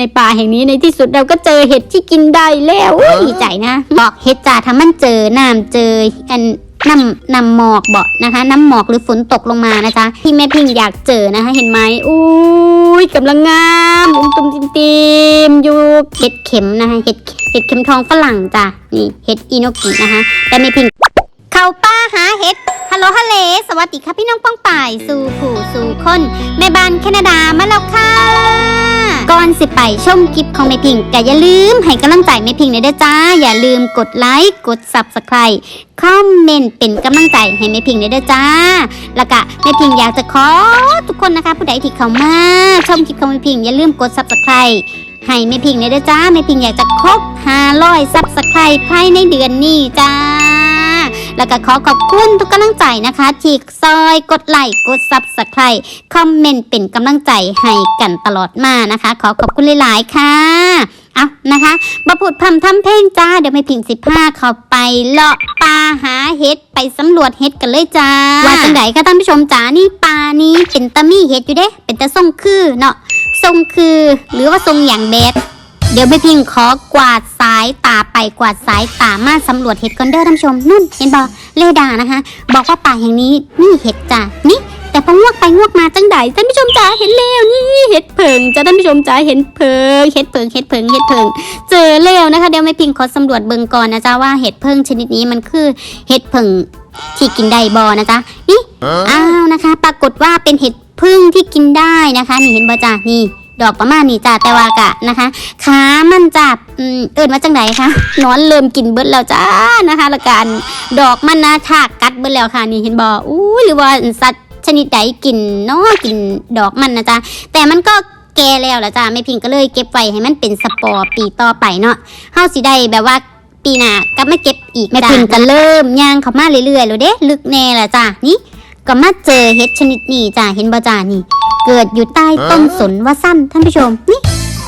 ในป่าแห่งนี้ในที่สุดเราก็เจอเห็ดที่กินได้แล้วอุ๊ยดีใจนะบอกเห็ดจ่าถ้ามันเจอน้ำเจออันน้ำน้ำหมอกบอกนะคะ น้ำหมอกหรือฝนตกลงมานะจ๊ะที่แม่พิงอยากเจอนะคะ เห็นไหมอุ้ยกำลังงามอุ้มตุ้มติมติมอยู่เห็ดเข็มนะคะเห็ดเห็ดเข็มทองฝรั่งจ้ะนี่เห็ดอิโนกินะคะ แต่แม่พิง เข้าป้าหาเห็ดฮัลโหลฮัลเลสวัสดีค่ะพี่น้องป้องป่าย สู่ผู้สู่คนแม่บ้านแคนาดามาแล้วค่ะก่อนสิไปชมคลิปของแม่พิงก็อย่าลืมให้กำลังใจแม่พิงเลยเด้อจ้า อย่าลืมกดไลค์กด subscribe คอมเมนต์เป็นกำลังใจให้แม่พิงเลยเด้อจ้า แล้วก็แม่พิงอยากจะขอทุกคนนะคะ ผู้ใดที่เข้ามาชมคลิปของแม่พิงอย่าลืมกด subscribe ให้แม่พิงเลยเด้อจ้าแม่พิงอยากจะครบ500 subscribe ภายในเดือนนี้จ้า แล้วก็ขอขอบคุณทุกกำลังใจนะคะที่ซอยกดไลค์กดซับสไครต์คอมเมนต์เป็นกำลังใจให้กันตลอดมานะคะ ขอขอบคุณหลายๆค่ะเอานะคะมาพูดพำทำเพลงจ้า เดี๋ยวไม่พิงสิบห้าเข้าไปเลาะป่าหาเห็ดไปสำรวจเห็ดกันเลยจ้า ว่าจังไดคะท่านผู้ชมจ้านี่ป่านี้เป็นตะมี่เห็ดอยู่เด้ เป็นตะทรงคือเนาะทรงคือ หรือว่าทรงอย่างแบด เดี๋ยวไปพิงขอกวาดสายตาไปกวาดสายตามาสำรวจเห็ดก่อนเด้อท่านผู้ชมนุ่นเห็นบอเลดานะคะ บอกว่าป่าแห่งนี้นี่เห็ดจ้ะนี่แต่พองวกไปงวกมาจังใดท่านผู้ชมจ๋าเห็นแล้วนี่เห็ดเผิงจ้ะท่านผู้ชมจ๋าเห็นเผิงเห็ดเผิงเห็ดเผิงเห็ดเผิงเจอแล้วนะคะเดี๋ยวไม่พิงขอสำรวจเบิ่งก่อนนะจ๊ะว่าเห็ดเผิงชนิดนี้มันคือเห็ดเผิงที่กินได้บอนะจ๊ะนี่อ้าวนะคะ ปรากฏว่าเป็นเห็ดพึ่งที่กินได้นะคะ นี่เห็นบ่จ้านี่ ดอกประมาณนี้จ้าแต่ว่ากะนะคะขามันจับอืมเอินมาจังไหนคะหนอนเริ่มกินเบิดแล้วจ้านะคะและกันดอกมันนะถากกัดเบิดแล้วค่ะนี่เห็นบ่อู้หรือว่าสัตว์ชนิดใดกินเนาะกินดอกมันนะจ๊ะแต่มันก็แก่แล้วละจ้าไม่พิงก็เลยเก็บไว้ให้มันเป็นสปอร์ปีต่อไปเนาะเฮาสิได้แบบว่าปีหน้ากลับมาเก็บอีกแม่พิงก็เริ่มย่างเข้ามาเรื่อยๆแล้วเด้ ลึกแน่ละจ้านี่ ก็มาเจอเห็ดชนิดนี้จ้าเห็นบ่จ้านี่ เกิดอยู่ใต้ต้นสนว่าสั้นท่านผู้ชมนี่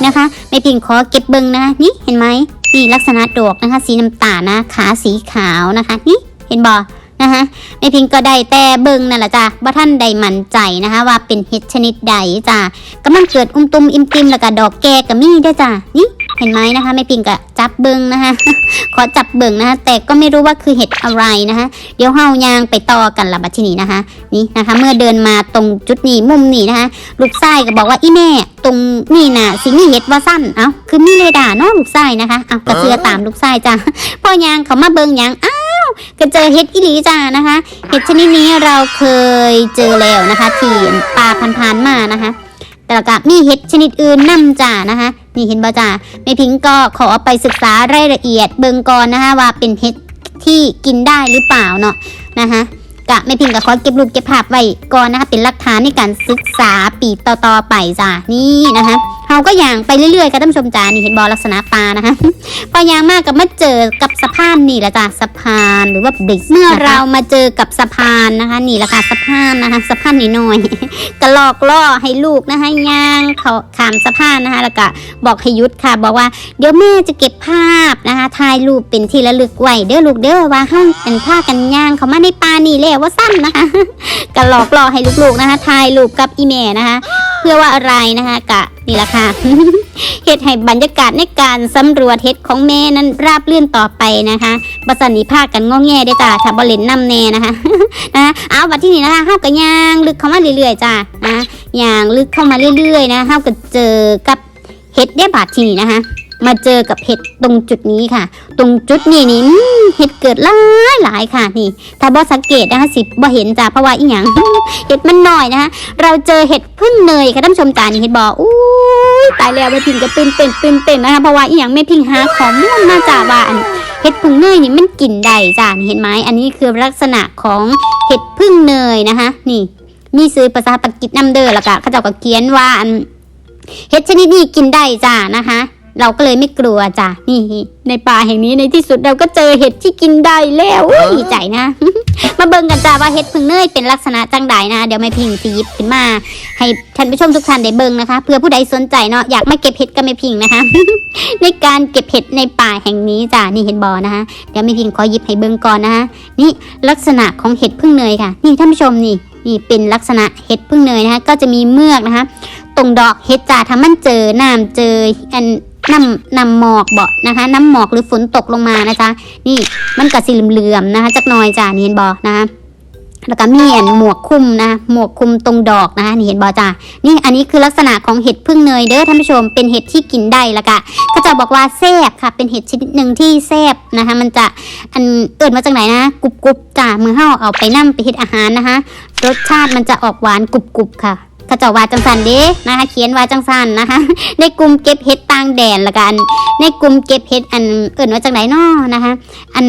นะคะ ไม่พิงขอเก็บเบิงนะคะนี่เห็นไหมนี่ลักษณะดอกนะคะ สีน้ำตาลนะขาสีขาวนะคะ นี่เห็นบ่ นะคะแม่พิงก็ได้แต่เบิงนั่นแหละจ้ะว่าท่านใดมั่นใจนะคะว่าเป็นเห็ดชนิดใดจ้ะกำลังเกิดอุ้มตุมอิมติมแล้วก็ดอกแก่ก็มีด้วยจ้ะนี่เห็นไหมนะคะแม่พิงก็จับเบิงนะคะขอจับเบิงนะคะแต่ก็ไม่รู้ว่าคือเห็ดอะไรนะคะ เดี๋ยวเฮายางไปต่อกันละบัดทีนี้นะคะ นี่นะคะ เมื่อเดินมาตรงจุดนี้มุมนี้นะคะลูกชายก็บอกว่าอีแม่ตรงนี่น่ะสิมีเห็ดว่าสั้นเอ้าคือมีเรดาร์เนาะลูกชายนะคะเอากระเสือตามลูกชายจ้าพอยางเขามาเบิงยางอ้า ก็เจอเห็ดอีหลีจ้านะคะ เห็ดชนิดนี้เราเคยเจอแล้วนะคะ ที่ป่าพันๆมานะคะแต่ก็มีเห็ดชนิดอื่นนํจ้านะคะนี่เห็นบ่จ้าไม่พิงก็ขอไปศึกษารายละเอียดเบิงก่อนนะคะ ว่าเป็นเห็ดที่กินได้หรือเปล่าเนาะนะคะกะไม่พิงก็ขอเก็บรูปเก็บภาพไว้ก่อนนะคะเป็นหลักฐานในการศึกษาปีต่อๆไปจ้านี่นะคะ เราก็อย่างไปเรื่อยๆค่ะท่านผู้ชมจ้านี่เห็นบอลักษณะปลานะคะพอยางมากก็มาเจอกับสะพานนี่แหละจ้ะสะพานหรือว่าบริดเมื่อเรามาเจอกับสะพานนะคะ นี่แหละค่ะสะพานนะคะสะพานนิดหน่อยกระลอกล่อให้ลูกนะคะย่างเขาขามสะพานนะคะ แล้วก็บอกให้หยุดค่ะ บอกว่าเดี๋ยวแม่จะเก็บภาพนะคะถ่ายรูปเป็นที่ระลึกไว้เด้อลูกเด้อว่าห้างเป็นผ้ากันย่างเขามาในป่านี่แล้วว่าสั้นนะคะกระลอกล่อให้ลูกๆนะคะถ่ายรูปกับอีแม่นะคะ เพื่อว่าอะไรนะคะกะ นี่แหละค่ะเฮ็ดให้บรรยากาศในการสำรวจเฮ็ดของแม่นั้นราบรื่นต่อไปนะคะประสันนิภากันงอแงได้จ้าถ้าบ่เล่นน้ำแน่นะคะนะเอาบัดที่นี่นะคะเฮากันย่างลึกเข้ามาเรื่อยๆจ้านะย่างลึกเข้ามาเรื่อยๆนะเฮากันเจอกับเห็ดได้บาดที่นี่นะคะ มาเจอกับเห็ดตรงจุดนี้ค่ะ ตรงจุดนี้นี่เห็ดเกิดหลายหลายค่ะนี่ ถ้าบ่สังเกตนะคะสิบ่เห็นจ้าเพราะว่าอีหยังเห็ดมันหน้อยนะคะเราเจอเห็ดพึ่งเนยค่ะท่านผู้ชมตานี่เห็ดบอกอู้ยตายแล้วแม่พิงก็ตื่นเต้นตื่นเต้นนะคะเพราะว่าอีหยังแม่พิงหาข้อมูลมาจ้าว่าอันเห็ดพึ่งเนยนี่มันกลิ่นใดจ้านี่เห็นไหมอันนี้คือลักษณะของเห็ดพึ่งเนยนะคะ นี่ มีซื้อภาษาปากีสนำเด้อแล้วก็เขาเจ้าก็เขียนว่าอันเห็ดชนิดนี้กินได้จ้านะคะ เราก็เลยไม่กลัวจ้ะนี่ในป่าแห่งนี้ในที่สุดเราก็เจอเห็ดที่กินได้แล้วอุ๊ยดีใจนะ มาเบิ่งกันจ้าว่าเห็ดพึ่งเนยเป็นลักษณะจังใดนะ เดี๋ยวไม่พิงสียิบขึ้นมา ให้ท่านผู้ชมทุกท่านได้เบิ่งนะคะ เพื่อผู้ใดสนใจเนาะอยากมาเก็บเห็ดก็ไม่พิงนะคะ ในการเก็บเห็ดในป่าแห่งนี้จ้ะนี่เห็นบอนะคะ เดี๋ยวไม่พิงขอหยิบให้เบิ่งก่อนนะคะนี่ลักษณะของเห็ดพึ่งเนยค่ะ นี่ท่านผู้ชมนี่นี่เป็นลักษณะเห็ดพึ่งเนยนะคะ ก็จะมีเมือกนะคะ ตรงดอกเฮ็ดจ้าถ้ามันเจอน้ำเจออัน น้ำน้ำหมอกบ่นะคะ น้ำหมอกหรือฝนตกลงมานะจ๊ะนี่มันก็สิเหลื่อมๆนะคะจักน่อยจ้านี่เห็นบ่นะคะแล้วก็มีอันหมวกคุมนะหมวกคุมตรงดอกนะคะนี่เห็นบ่จ้านี่อันนี้คือลักษณะของเห็ดพึ่งเนยเด้อท่านผู้ชมเป็นเห็ดที่กินได้ละกะก็จะบอกว่าแซบค่ะ เป็นเห็ดชนิดหนึ่งที่แซบนะคะ มันจะอันเอิดมาจากไหนนะกรุบกรุบจ้ามือเฮาเอาไปนั่ไปเฮ็ดอาหารนะคะ รสชาติมันจะออกหวานกรุบกรุบค่ะ ขาเจะว่าจังสันเด้นะคะ เขียนว่าจังสันนะคะ ในกลุ่มเก็บเห็ดต่างแดนละกัน ในกลุ่มเก็บเห็ดอันเอิดมาจากไหนนาะนะคะ อัน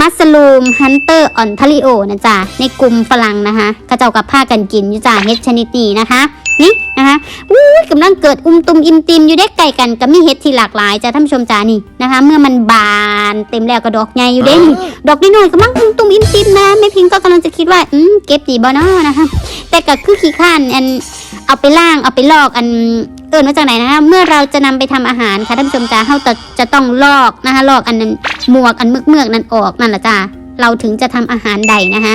มัสลูมฮันเตอร์ออนทาริโอนะจ๊ะในกลุ่มฝรั่งนะคะเขาเจ้ากับผ้ากันกินอยู่จ้าเห็ดชนิดนี้นะคะนี่นะคะอู้ยกำลังเกิดอุ้มตุมอิมติมอยู่ได้ไก่กันก็มีเห็ดที่หลากหลายจ้าท่านผู้ชมจ้านี่นะคะ เมื่อมันบานเต็มแล้วก็ดอกใหญ่อยู่เด้นี่ดอกน้อยๆกำลังอุ้มตุมอิมติมนะแม่พิงก็กำลังจะคิดว่าอืมเก็บดีบ่เนาะนะคะ แต่ก็คือขี้ข้านอันเอาไปล่างเอาไปลอกอันเอินมาจากไหนนะคะเมื่อเราจะนำไปทำอาหารค่ะท่านผู้ชมจ้าเราจะจะต้องลอกนะคะลอกอันนั้นหมวกอันเมือกเมือกนั้นออกนั่นแหละจ้าเราถึงจะทำอาหารใดนะคะ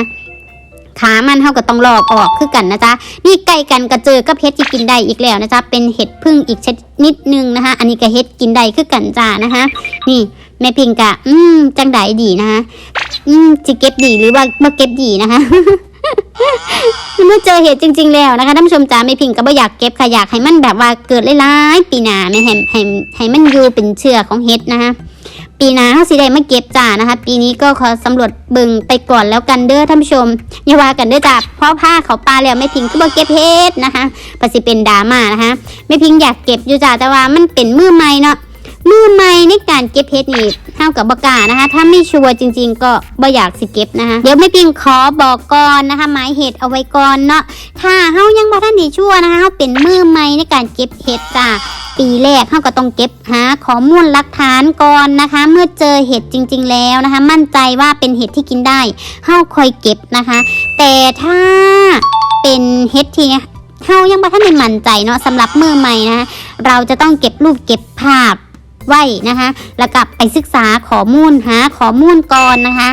ขามันเท่ากับต้องลอกออกคือกันนะจ๊ะ นี่ไก่กันก็เจอกับเห็ดที่กินได้อีกแล้วนะจ๊ะ เป็นเห็ดพึ่งอีกชนิดหนึ่งนะคะ อันนี้ก็เห็ดกินได้คือกันจ้านะคะ นี่แม่พิงกะ อืม จังไดดีนะคะ อืมจะเก็บดีหรือว่าบ่เก็บดีนะคะเมื่อเจอเหตุจริง ๆ แล้วนะคะท่านผู้ชมจ๋าไม่พิงก็บ่อยากเก็บค่ะอยากให้มันแบบว่าเกิดหลายๆปีหน้าไม่ให้ให้ให้มันอยู่เป็นเชื้อของเห็ดนะคะปีหน้าเขาสิได้มาเก็บจ้านะคะ ปีนี้ก็ขอสำรวจบิ่งไปก่อนแล้วกันเด้อท่านผู้ชมอย่าว่ากันเด้อจ้าเพราะผ้าเขาปลาแล้วไม่พิงก็บ่เก็บเห็ดนะคะปสิเป็นดราม่านะคะไม่พิงอยากเก็บอยู่จ้าแต่ว่ามันเป็นมือใหม่เนาะ มือใหม่ในการเก็บเพชรนี่เท่ากับบกานะคะ ถ้าไม่ชัวร์จริง ๆ ก็บ่อยากสิเก็บนะคะเดี๋ยวไม่พิงขอบอกก่อนนะคะหมายเหตุเอาไว้ก่อนเนาะถ้าเฮายังบ่ทันได้ชัวร์นะคะเฮาเป็นมือใหม่ในการเก็บเห็ดจ้าปีแรกเฮาก็ต้องเก็บหาข้อมูลหลักฐานก่อนนะคะ เมื่อเจอเห็ดจริง ๆ แล้วนะคะ มั่นใจว่าเป็นเห็ดที่กินได้เฮาค่อยเก็บนะคะ แต่ถ้าเป็นเห็ดที่เฮายังบ่ทันได้มั่นใจเนาะสำหรับมือใหม่นะะเราจะต้องเก็บรูปเก็บภาพ ไว้นะคะ แล้วก็ไปศึกษาข้อมูลหาข้อมูลก่อนนะคะ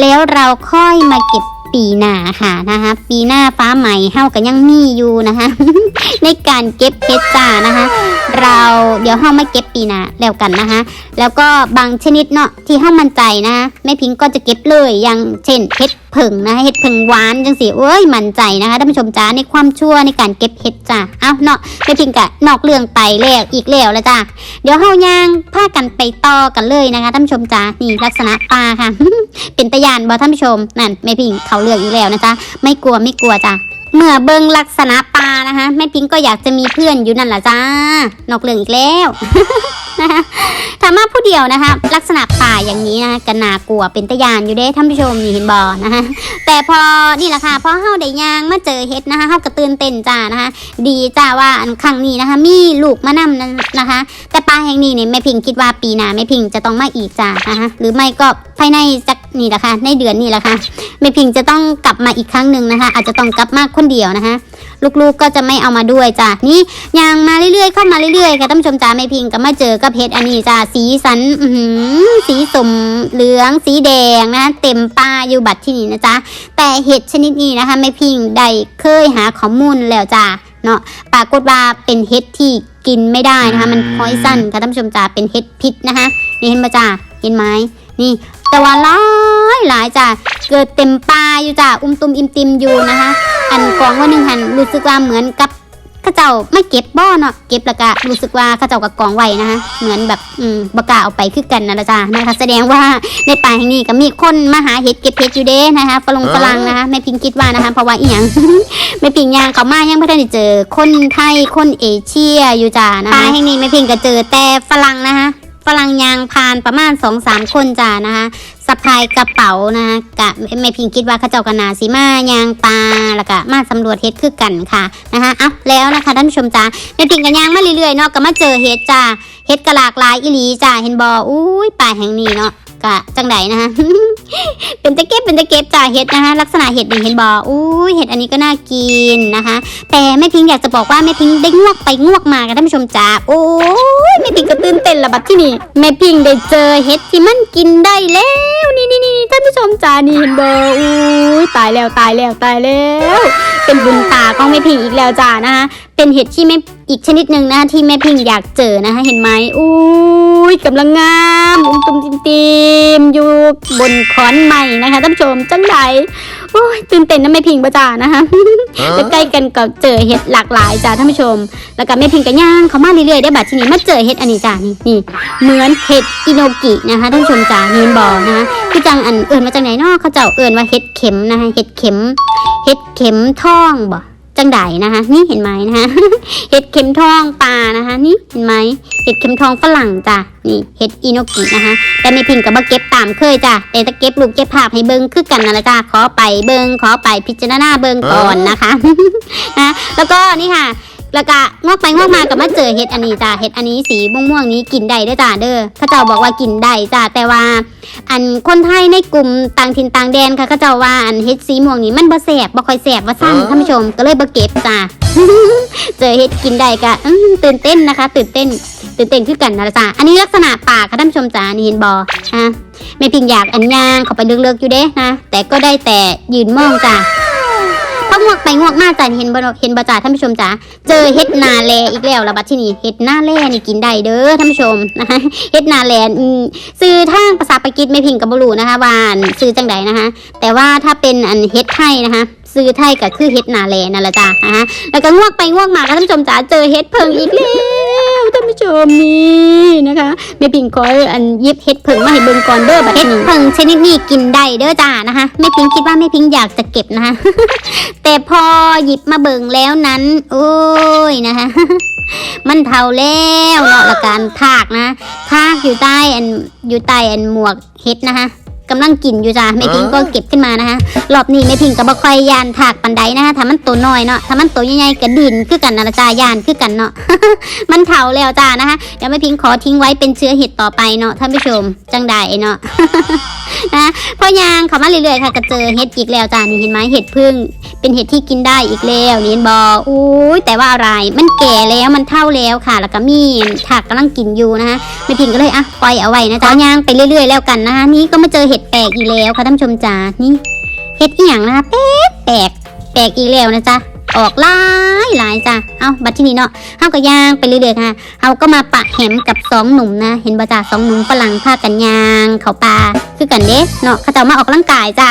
แล้วเราค่อยมาเก็บปีหน้าค่ะนะคะ ปีหน้าฟ้าใหม่เฮาก็ยังมีอยู่นะคะ ในการเก็บเพชรจ้านะคะ เราเดี๋ยวเฮามาเก็บปีหน้าแล้วกันนะคะ แล้วก็บางชนิดเนาะที่เฮามั่นใจนะคะแม่พิงก็จะเก็บเลยอย่างเช่นเห็ด ผึ่งนะคะเห็ดผึ่งหวานจังสิเอ้ยมั่นใจนะคะท่านผู้ชมจ้าในความชั่วในการเก็บเห็ดจ้าเอาเนาะแม่พิงกะนอกเรื่องไปแล้วอีกแล้วแล้วจ้าเดี๋ยวเฮาย่างพากันไปต่อกันเลยนะคะท่านผู้ชมจ้านี่ลักษณะปลาค่ะ เป็นตะยานบอท่านผู้ชมนั่นแม่พิงเขาเลือกอีกแล้วนะจ๊ะไม่กลัวไม่กลัวจ้ะเมื่อเบิงลักษณะปลานะคะแม่พิงก็อยากจะมีเพื่อนอยู่นั่นแหละจ้านอกเรื่องอีกแล้วนะคะ ถามว่าผู้เดียวนะคะ ลักษณะป่าอย่างนี้นะก็น่ากลัวเป็นตะยานอยู่เด้ท่านผู้ชมนี่เห็นบอนะคะแต่พอนี่แหละค่ะพอเฮาได้ยางมาเจอเฮ็ดนะคะเฮากระตื่นเต้นจ้านะคะ ดีจ้าว่าครั้งนี้นะคะ มีลูกมานำนั้นนะคะ แต่ปลาแห่งนี้เนี่ยแม่พิงคิดว่าปีหน้าแม่พิงจะต้องมาอีกจ้านะคะหรือไม่ก็ภายในสักนี่แหละค่ะในเดือนนี้แหละค่ะแม่พิงจะต้องกลับมาอีกครั้งหนึ่งนะคะ อาจจะต้องกลับมาคนเดียวนะคะ ลูกๆก็จะไม่เอามาด้วยจ้ะนี่ยางมาเรื่อยๆเข้ามาเรื่อยๆค่ะท่านผู้ชมจ้าแม่พิงก็มาเจอกับเพชรอันนี้จ้าสีสันอื้อหือสีสมเหลืองสีแดงนะเต็มป้าอยู่บัดที่นี่นะจ๊ะ แต่เห็ดชนิดนี้นะคะแม่พิงได้เคยหาข้อมูลแล้วจ้าเนาะปรากฏว่าเป็นเห็ดที่กินไม่ได้นะคะ มันพอยซันค่ะท่านผู้ชมจ้าเป็นเห็ดพิษนะคะนี่เห็นปะจ้าเห็นไหมนี่แต่ว่าหลายหลายจ้าเกิดเต็มป่าอยู่จ้าอุ้มตุมอิมติมอยู่นะคะ อันกองว่าหนึ่งหันรู้สึกว่าเหมือนกับเข้าเจ้าไม่เก็บบ่อเนาะเก็บแล้วก็รู้สึกว่าข้าเจ้ากับกองไว้นะคะเหมือนแบบอืมบกาเอาไปคือกันนะละจ้านะคะแสดงว่าในป่าแห่งนี้ก็มีคนมาหาเห็ดเก็บเห็ดอยู่เด้นะคะฝรั่งฝรั่งนะคะแม่พิงคิดว่านะคะเพราะว่าอีหยังแม่พิงย่างเขามายังไม่ได้เจอคนไทยคนเอเชียอยู่จ้านะคะป่าแห่งนี้แม่พิงก็เจอแต่ฝรั่งนะคะฝรั่งยางพานประมาณสองสามคนจ้านะคะ สะพายกระเป๋านะกะแม่พิงคิดว่าเขาเจ้ากันนาสีมายางปลาแล้วก็มาสำรวจเฮ็ดคือกันค่ะนะคะอัพแล้วนะคะท่านผู้ชมจ้าแม่พิงกันยางมาเรื่อยๆเนาะก็มาเจอเฮ็ดจ้าเฮ็ดกระหลากหลายอีหลีจ้าเห็นบออุ้ยป่าแห่งนี้เนาะ กะจังไดนะคะเป็นตะเก็บเป็นตะเก็บจ้าเฮ็ดนะคะลักษณะเห็ดนี่เห็นบออุ้ยเห็ดอันนี้ก็น่ากินนะคะ แต่แม่พิงอยากจะบอกว่าแม่พิงได้งวกไปงวกมากันท่านผู้ชมจ้าโอ้ยแม่พิงก็ตื่นเต้นละบัดที่นี่แม่พิงได้เจอเห็ดที่มันกินได้แล้วนี่นี่นี่ท่านผู้ชมจ้านี่เห็นบ่อุ้ยตายแล้วตายแล้วตายแล้ว เป็นบุญตาของแม่พิงอีกแล้วจ้านะคะเป็นเห็ดที่แม่อีกชนิดหนึ่งนะคะที่แม่พิงอยากเจอนะคะเห็นไหมอุ้ยกำลังงามอุ้มตุ้มติมติมอยู่บนขอนใหม่นะคะท่านผู้ชมจังได โอ้ยตื่นเต้นนะแม่พิงประจ้านะคะจะใกล้กันกับเจอเห็ดหลากหลายจ้าท่านผู้ชม แล้วก็แม่พิงก็ย่างเขามาเรื่อยๆได้บัดทีนี้มาเจอเห็ดอันนี้จ้านี่นี่เหมือนเห็ดอิโนกินะคะท่านผู้ชมจ้าเห็นบอนะคะคือจังอันเอื่นมาจากไหนเนาะเขาเจ้าเอื่นว่าเห็ดเข็มนะคะเห็ดเข็มเห็ดเข็มทองบ่ จังไดนะคะ นี่เห็นไหมนะคะเห็ดเข็มทองปลานะคะ นี่เห็นไหมเห็ดเข็มทองฝรั่งจ้ะนี่เห็ดอิโนกินะคะ แต่ไม่พิงกับมาเก็บตามเคยจ้ะแต่จะเก็บลูกเก็บภาพให้เบิ้งคือกันนั่นแหละจ้ะขอไปเบิ้งขอไปพิจารณาเบิ้งก่อนนะคะนะแล้วก็นี่ค่ะ แล้วก็งอกไปงอกมากับมาเจอเห็ดอันนี้จ้ะเห็ดอันนี้สีม่วงๆนี้กินได้เด้อจ้าเด้อเข้าเจ้าบอกว่ากินได้จ้ะแต่ว่า อันคนไทยในกลุ่มต่างถิ่นต่างแดนค่ะเขาเจ้าว่าอันเฮ็ดสีม่วงนี้มันบ่แสบบ่ค่อยแสบว่าสั้นท่านผู้ชมก็เลยบ่เก็บจ้าเจอเฮ็ดกินได้ก็อื้อตื่นเต้นนะคะ ตื่นเต้น ตื่นเต้นคือกันนะจ้าอันนี้ลักษณะปากค่ะท่านผู้ชมจ้านี่เห็นบ่ฮะไม่พิงอยากอันย่างเข้าไปเลือกๆอยู่เด้นะแต่ก็ได้แต่ยืนมองจ้าพองวก ไปงวกมาจ้าเห็นบ่เห็นบ่จ้าท่านผู้ชมจ้าเจอเฮ็ดนาแลอีกแล้วละบัดที่นี่เฮ็ดนาแลนี่กินได้เด้อท่านผู้ชมนะคะเฮ็ดนาแลอืมซื้อทางภาษาปากีสไม่พิงกับบรูนะคะว่านซื้อจังใดนะคะ แต่ว่าถ้าเป็นอันเฮ็ดไทยนะคะ ซื้อไทยก็คือเฮ็ดนาแลนั่นแหละจ้ะนะคะแล้วก็งวกไปงวกมาค่ะท่านผู้ชมจ๋าเจอเฮ็ดเพิงอีกแล้วท่านผู้ชมนี่นะคะแม่พิงขออันยิบเฮ็ดเพิงมาให้เบิ่งก่อนเด้อบัดนี้เพิงชนิดนี้กินได้เด้อจ้านะคะแม่พิงคิดว่าแม่พิงอยากจะเก็บนะคะแต่พอหยิบมาเบิ่งแล้วนั้น โอ้ยนะคะมันเท่าแล้วเนาะละการทากนะทากอยู่ใต้อันอยู่ใต้อันหมวกเฮ็ดนะคะ กำลังกินอยู่จ้าแม่พิงก็เก็บขึ้นมานะคะรอบนี้แม่พิงก็บ่ค่อยยานถากปันไดนะคะถ้ามันตัวน้อยเนาะถ้ามันตัวใหญ่ๆก็ดินคือกันนะละจ้ายานคือกันเนาะมันเถาแล้วจ้านะคะเดี๋ยวแม่พิงขอทิ้งไว้เป็นเชื้อเห็ดต่อไปเนาะท่านผู้ชมจังได้เนาะนะพอยางเขามาเรื่อยๆค่ะก็เจอเห็ดอีกแล้วจ้านี่เห็นไหมเห็ดพึ่ง เป็นเห็ดที่กินได้อีกแล้วเนียนบออุ้ยแต่ว่าอะไรมันแก่แล้วมันเท่าแล้วค่ะ แล้วก็มีถักกำลังกินอยู่นะคะไม่พิงก็เลยอะปล่อยเอาไว้นะจ๊ะย่างไปเรื่อย ๆ แล้วกันนะคะนี่ก็มาเจอเห็ดแปลกอีกแล้วค่ะท่านผู้ชมจ๋านี่เห็ดอีหยังนะคะแปลกแปลกแปลกอีกแล้วนะจ๊ะ ออกหลายหลายจ้ะเอาบัดที่นี่เนาะเฮาก็ย่างไปเรื่อยๆค่ะเฮาก็มาปะแหมกับสองหนุ่มนะเห็นบ่จ้าสองหนุ่มฝรั่งพากันย่างเขาป่าคือกันเด้เนาะเขาจะมาออกกำลังกายจ้ะ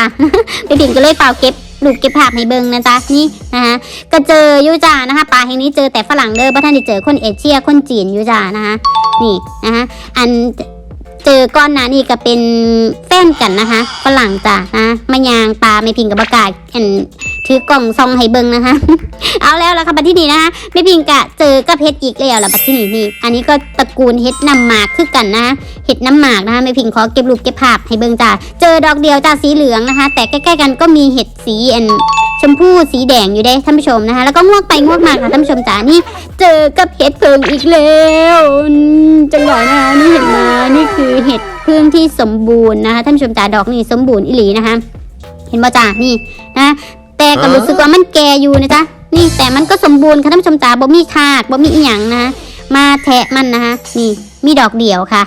ไปพิงก็เลยเปล่าเก็บลูกเก็บภาพให้เบิงนะจ๊ะนี่นะคะก็เจออยู่จ้านะคะป่าแห่งนี้เจอแต่ฝรั่งเด้อบ่ท่านได้เจอคนเอเชียคนจีนอยู่จ้านะคะนี่นะคะอัน จอก้อนหนานี่ก็เป็นแฟนกันนะคะฝรั่งจ้ะนะมายางปลาไม่พิงกับบากาศอันถือกล่องซองให้เบิ่งนะคะ เอาแล้วละค่ะบัดที่นี่นะคะไม่พิงกะเจอกับเฮ็ดอีกแล้วละบัดที่นี่นี่ อันนี้ก็ตระกูลเฮ็ดน้ำหมากคือกันนะเฮ็ดน้ำหมากนะคะไม่พิงขอเก็บรูปเก็บภาพให้เบิ่งจ้าเจอดอกเดียวจ้าสีเหลืองนะคะ แต่ใกล้ๆกันก็มีเห็ดสีอัน ชมพูสีแดงอยู่เด้ท่านผู้ชมนะคะ แล้วก็งวกไปงวกมาค่ะท่านผู้ชมจ๋านี่เจอกับเห็ดเพิงอีกแล้วจังหวะนะคะนี่เห็นมานี่คือเห็ดพึ่งที่สมบูรณ์นะคะท่านผู้ชมจ๋าดอกนี่สมบูรณ์อิหลีนะคะ เห็นบ่จ้านี่นะ แต่ก็รู้สึกว่ามันแก่อยู่นะจ๊ะนี่แต่มันก็สมบูรณ์ค่ะท่านผู้ชมจ๋าบ่มีทากบ่มีอีหยังนะมาแทะมันนะคะนี่ มีดอกเดียวค่ะ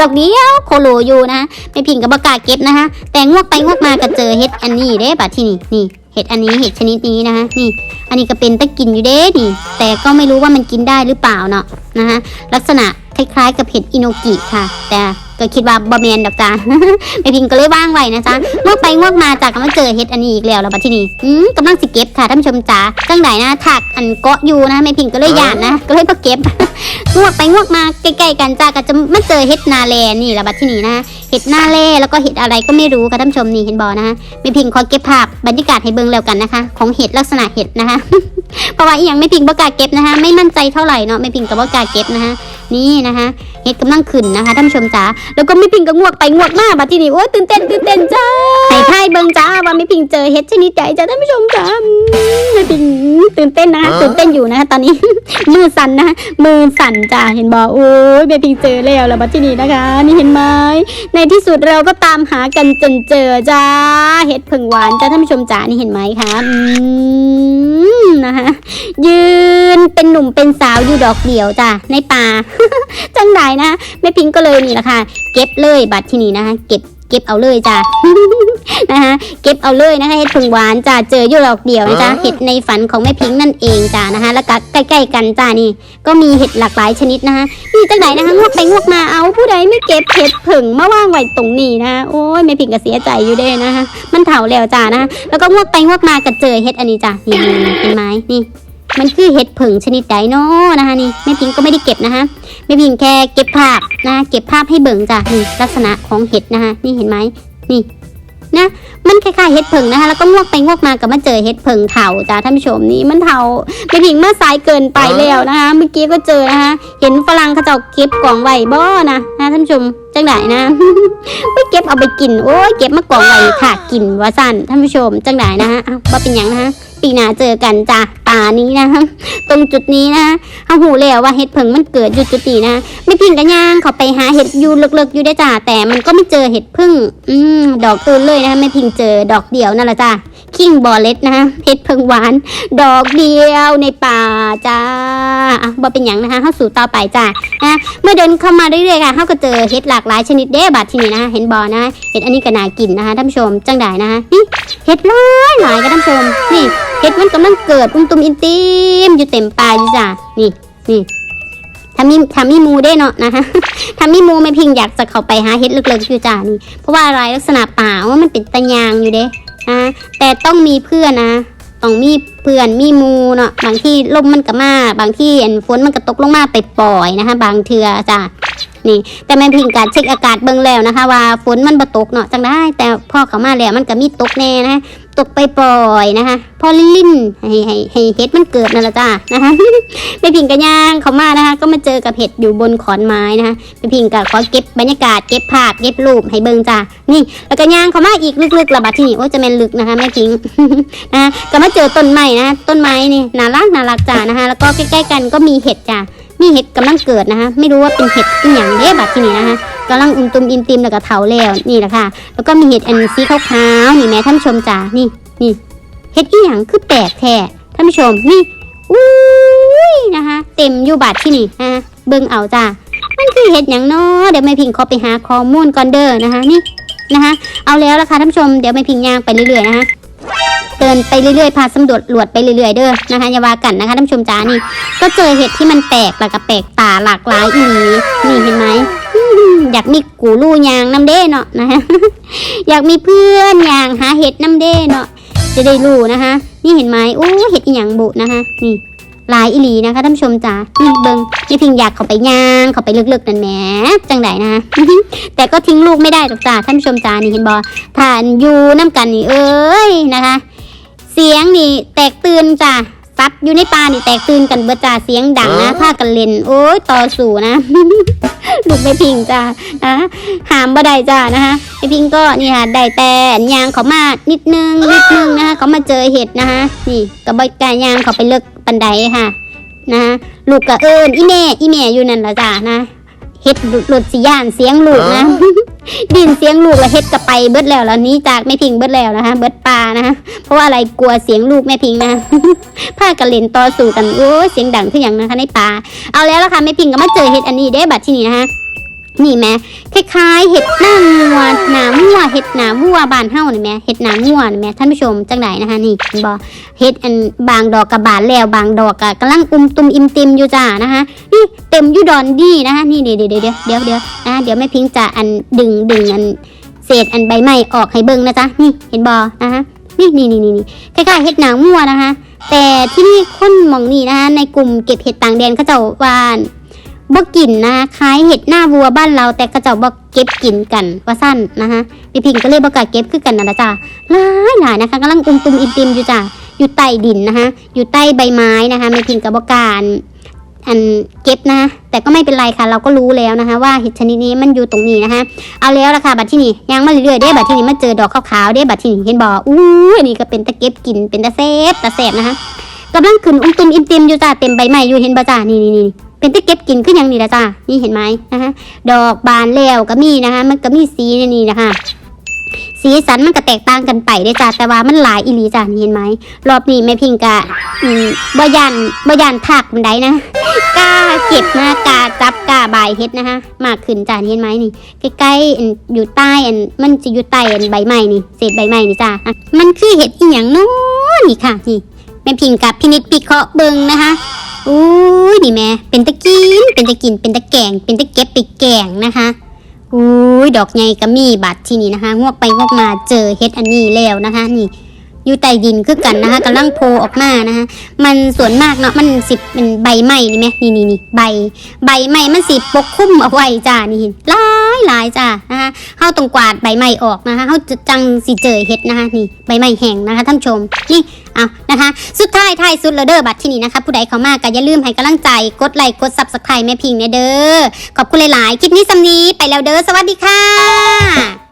ดอกเดียวโคโลอยู่นะไม่พิงกับบกาเก็บนะคะแต่งวกไปงวกมาก็เจอเห็ดอันนี้เด้บัดที่นี่นี่เห็ดอันนี้เห็ดชนิดนี้นะคะนี่ อันนี้ก็เป็นตะกินอยู่เด้นี่ แต่ก็ไม่รู้ว่ามันกินได้หรือเปล่าเนาะนะคะลักษณะคล้ายๆ กับเห็ดอิโนกิค่ะ แต่ก็คิดว่าบะเมนดอกจ้าไม่พิงก็เลยว่างไว้นะจ๊ะงวกไปงวกมาจากก็มาเจอเห็ดอันนี้อีกแล้วแล้วบัดที่นี่อืมกำลังสิเก็บค่ะท่านผู้ชมจ๋าจังไหนนะถักอันเกาะอยู่นะไม่พิงก็เลยหยานนะก็เลยมาเก็บ งวกไปงวกมาใกล้ๆกันจ้าก็จะมาเจอเห็ดนาแลนี่ละบัดที่นี่นะเห็ดนาแลแล้วก็เห็ดอะไรก็ไม่รู้ค่ะท่านชมนี่เห็นบอนะคะไม่พิงขอเก็บภาพบรรยากาศให้เบิ่งแล้วกันนะคะ ของเห็ดลักษณะเห็ดนะคะเพราะว่าอีหยังไม่พิงบกล้าเก็บนะคะ ไม่มั่นใจเท่าไหร่เนาะไม่พิงกับบกล้าเก็บนะคะ นี่นะคะเห็ดกำลังขึ้นนะคะท่านผู้ชมจ๋าแล้วก็ไม่พิงก็งวกไปงวกมาบัดที่นี่โอ้ยตื่นเต้นตื่นเต้นจ้าให้ทายเบิ่งจ้าว่าไม่พิงเจอเห็ดชนิดใดจ้าท่านผู้ชมจ๋าอืมไม่พิงตื่นเต้นนะคะตื่นเต้นอยู่นะคะตอนนี้ มือสั่นนะคะมือสั่นจ้าเห็นบอกโอ้ยไม่พิงเจอแล้วแล้วบัดที่นี่นะคะ นี่เห็นไหมในที่สุดเราก็ตามหากันจนเจอจ้าเห็ดผึ่งหวานจ้าท่านผู้ชมจ๋านี่เห็นไหมคะอืมนะคะยืนเป็นหนุ่มเป็นสาวอยู่ดอกเดียวจ้ะในป่าจังไดนะแม่พิงก็เลยนี่แหละค่ะ เก็บเลยบัตรที่นี่นะคะ เก็บเก็บเอาเลยจ้ะนะคะเก็บเอาเลยนะคะเห็ดผึ่งหวานจ้าเจออยู่ดอกเดียวนะจ๊ะเห็ดในฝันของแม่พิงค์นั่นเองจ้านะคะ แล้วก็ใกล้ๆกันจ้านี่ ก็มีเห็ดหลากหลายชนิดนะคะนี่จังไหนนะคะงวกไปงวกมาเอาผู้ใดไม่เก็บเห็ดผึ่งมาว่างไว้ตรงนี้นะคะโอ้ยแม่พิงค์ก็เสียใจอยู่เด้นะคะมันเถาแล้วจ้านะคะแล้วก็งวกไปงวกมาก็เจอเห็ดอันนี้จ้านี่ๆเห็นไหมนี่ มันคือเห็ดผึ่งชนิดใดเนาะนะคะนี่แม่พิงก็ไม่ได้เก็บนะคะแม่พิงแค่เก็บภาพนะเก็บภาพให้เบิ่งจ้ะนี่ลักษณะของเห็ดนะคะนี่เห็นไหมนี่นะมันคล้ายๆเห็ดผึ่งนะคะแล้วก็งวกไปงวกมากับมาเจอเห็ดผึ่งเถาจ้ะท่านผู้ชมนี่มันเถาแม่พิงเมื่อสายเกินไปแล้วนะคะเมื่อกี้ก็เจอนะคะเห็นฝรั่งเขาเจ้าเก็บกล่องไว้บ่นะนะท่านผู้ชมจังไดนะไม่เก็บเอาไปกินโอ้ยเก็บมากล่องไว้ค่ะกินว่าสั่นท่านผู้ชมจังไดนะฮะอ้าเป็นยังนะคะ ปีหน้าเจอกันจ้ะป่านี้นะคะตรงจุดนี้นะเขาหูแล้วว่าเห็ดเพิงมันเกิดอยู่จุดนี้นะไม่พิงกันย่างเขาไปหาเห็ดอยู่ลึกๆอยู่ได้จ้าแต่มันก็ไม่เจอเห็ดพึ่ง อืมดอกตูนเลยนะคะไม่พิงเจอดอกเดียวนั่นแหละจ้า คิงบอเลตนะคะเห็ดเพิงหวาน ดอกเดียวในป่าจ้าอะบ่เป็นหยังนะคะเข้าสู่ต่อไปจ้านะเมื่อเดินเข้ามาเรื่อยๆค่ะเขาก็เจอเห็ดหลากหลายชนิดเด้บัดที่นี่นะคะเห็นบอนะเห็ดอันนี้ก็น่ากินนะคะท่านผู้ชมจังได้นะคะเห็ดหลายหลายกันท่านผู้ชมนี่เห็ดมันกำลังเกิดอุ้มตุมอินติมอยู่เต็มป่าอยู่จ้ะนี่นี่ทำมีทำมีมูได้เนาะนะคะทำมีมูไม่พิงอยากจะเข้าไปหาเห็ดลึกๆอยู่จ้ะนี่เพราะว่าอะไรลักษณะป่าว่ามันเป็นตะยางอยู่เด้ นะแต่ต้องมีเพื่อนนะต้องมีเพื่อนมีมูเนาะบางที่ลมมันก็มา บางที่ฝนมันก็ตกลงมาไปปล่อยนะคะ บางเทือจ้ะ นี่ แต่แม่พิงการเช็คอากาศเบิ่งแล้วนะคะ ว่าฝนมันบ่ตกเนาะจังได้ แต่พ่อเขามาแล้วมันก็มีตกแน่นะคะตกไปปล่อยนะคะพอลิ้นให้ให้ให้เห็ดมันเกิดนั่นแหละจ้านะคะไปพิงกันย่างเขามานะคะ ก็มาเจอกับเห็ดอยู่บนขอนไม้นะคะไปพิงกับขอเก็บบรรยากาศเก็บภาพเก็บรูปให้เบิ่งจ้านี่ แล้วก็ย่างเขามาอีกลึกๆระบาดที่นี่โอ้จะเป็นลึกนะคะแม่พิงนะคะก็มาเจอต้นไม้นะต้นไม้นี่น่ารักน่ารักจ้านะคะ แล้วก็ใกล้ๆกันก็มีเห็ดจ้า มีเห็ดกำลังเกิดนะคะ ไม่รู้ว่าเป็นเห็ดอีหยังเด้บัดที่นี่นะคะกำลังอุ้มตุมอิมติมแล้วก็เถาแล้วนี่แหละค่ะ แล้วก็มีเห็ดอันสีขาวๆนี่แม่ท่านชมจ้านี่นี่เฮ็ดอีหยังคือแปลกแท้ท่านผู้ชมนี่อุ้ยนะคะ เต็มอยู่บาทที่นี่นะะเบิ่งเอาจ้ามันคือเฮ็ดหยังนาะเดี๋ยวแม่พิงขอไปหาข้อมูลก่อนเด้อนะคะ นี่นะคะ เอาแล้วละค่ะท่านผู้ชมเดี๋ยวแม่พิงย่างไปเรื่อยๆนะคะ เดินไปเรื่อยๆพาสำรวจหลวดไปเรื่อยๆเด้อนะคะอย่าว่ากันนะคะท่านผู้ชมจ้านี่ ก็เจอเห็ดที่มันแปลกแล้วก็แปลกตาหลากหลายอีหลีนี่เห็นไหมอยากมีกูรูยางน้ำเด้เนาะนะคะอยากมีเพื่อนยางหาเห็ดน้ำเด้เนาะจะได้รู้นะคะ นี่เห็นไหมโอ้เห็ดอีหยังบุนะคะนี่ลายอีหลีนะคะท่านผู้ชมจ๋านี่เบิงนี่พิงอยากเข้าไปย่างเข้าไปลึกๆนั่นแหมจังไดนะคะแต่ก็ทิ้งลูกไม่ได้จ้าท่านผู้ชมจ๋านี่เห็นบอทานอยู่น้ำกันนี่เอ้ยนะคะ เสียงนี่แตกตื่นจ้าซัดอยู่ในป่านี่แตกตื่นกันเบิดจ้าเสียงดังนะพากันเล่นโอ้ยต่อสู้นะลูกไม่พิงจ้านะหามบ่ได้จ้านะคะไอพิงก็นี่ค่ะได้แต่ยางเขามานิดนึงนิดนึงนะคะเขามาเจอเห็ดนะคะนี่กระบอกกายางเขาไปเลิกปันไดค่ะ นะคะลูกกะเอิญอีแม่อีแม่อยู่นั่นละจ้านะ เห็ดหลุดสีย่านเสียงลูกนะ ดินเสียงลูกแล้วเฮ็ดกระไปเบิดแล้วแล้วหนี้จากแม่พิงเบิดแล้วนะคะเบิดปลานะคะเพราะว่าอะไรกลัวเสียงลูกแม่พิงนะพากันเล่นต่อสู้กันโอ้ยเสียงดังขึ้นอหย่างนะคะในป่าเอาแล้วล่ะค่ะแม่พิงก็มาเจอเห็ดอันนี้ได้บัดที่นี่นะคะ นี่แม่คล้ายๆเห็ดหน้างัวหนาวัวเห็ดหนาวัวบานเฮานี่แม่เห็ดหนางัวนี่แม่ท่านผู้ชมจังไหนนะคะนี่เห็นบ่เห็ดอันบางดอกกับบานแล้วบางดอกกะกำลังอุ้มตุมอิมติมอยู่จ้านะคะนี่เต็มอยู่ดอนดีนะคะนี่เดี๋ยวเดี๋ยวเดี๋ยวเดี๋ยวเดี๋ยวนะเดี๋ยวแม่พิงจะอันดึงดึงอันเศษอันใบไม้ออกให้เบิ่งนะจ๊ะนี่เห็นบอนะคะนี่นี่นี่นี่คล้ายๆเห็ดหนามัวนะคะ แต่ที่นี่คนหมองนี่นะคะในกลุ่มเก็บเห็ดต่างแดนเขาเจ้าว่าน บ่กินนะคะคล้ายเห็ดหน้าวัวบ้านเราแต่เขาเจ้าบ่เก็บกินกันว่าสั้นนะคะพี่พิงก็เลยบ่กล้าเก็บคือกันนะจ๊ะหลายหลายนะคะกำลังอุ้มตุมอิมติมอยู่จ้ะอยู่ใต้ดินนะคะอยู่ใต้ใบไม้นะคะไม่พิงกับบ่การอันเก็บนะ แต่ก็ไม่เป็นไรค่ะ เราก็รู้แล้วนะคะ ว่าเห็ดชนิดนี้มันอยู่ตรงนี้นะคะ เอาแล้วล่ะค่ะบัดที่นี่ยังมาเรื่อยๆได้บัดที่นี่มาเจอดอกขาวๆได้บัดที่นี่เห็นบ่อู้อันนี้ก็เป็นตะเก็บกินเป็นตะเซฟตะแสบนะคะกำลังขึ้นอุ้มติมอิมติมอยู่จ้าเต็มใบไม้อยู่เห็นบ่จ้านี่นี่นี่ เป็นตะเก็บกินขึ้นยังนี่ละจ้านี่เห็นไหมนะคะดอกบานแล้วก็มีนะคะ มันก็มีสีในนี่นะคะสีสันมันก็แตกต่างกันไปได้จ้าแต่ว่ามันหลายอีหลีจ้าเห็นไหมรอบนี้แม่พิงกะอืมบ่ยันบ่ยันถักมันได้นะกล้าเก็บนะกล้าจับกล้าบายเฮ็ดนะคะมากขึ้นจ้าเห็นไหมนี่ใกล้ๆอยู่ใต้อันมันจะอยู่ใต้อันใบไม้นี่เศษใบไม้นี่จ้ามันคือเห็ดอีหยังเน้อนี่ค่ะนี่ แม่พิงกับพินิจพิเคราะห์เบิงนะคะอุ้ยนี่แม่เป็นตะกินเป็นตะกินเป็นตะแกง เป็นตะเก็บไปแกงนะคะอุ้ยดอกใหญ่ก็มีบัดที่นี่นะคะงวกไปงวกมาเจอเฮ็ดอันนี้แล้วนะคะ นี่ อยู่ใต้ดินคือกันนะคะกำลังโผล่ออกมานะคะมันส่วนมากเนาะมันสิเป็นใบไม้นี่ไหมนี่นี่นี่ใบ ใบไม้มันสิปกคลุมเอาไว้จ้านี่หลายหลายจ้านะคะเฮาต้องกวาดใบไม้ออกนะคะเฮาจังสิเจอเห็ดนะคะนี่ใบไม้แห้งนะคะท่านชมนี่เอานะคะ สุดท้ายท้ายสุดแล้วเด้อบัตรที่นี่นะคะ ผู้ใดเข้ามาก็อย่าลืมให้กำลังใจกดไลค์กด Subscribe แม่พิงเนี่ยเด้อขอบคุณหลายๆคลิปนี้สำนีไปแล้วเด้อสวัสดีค่ะ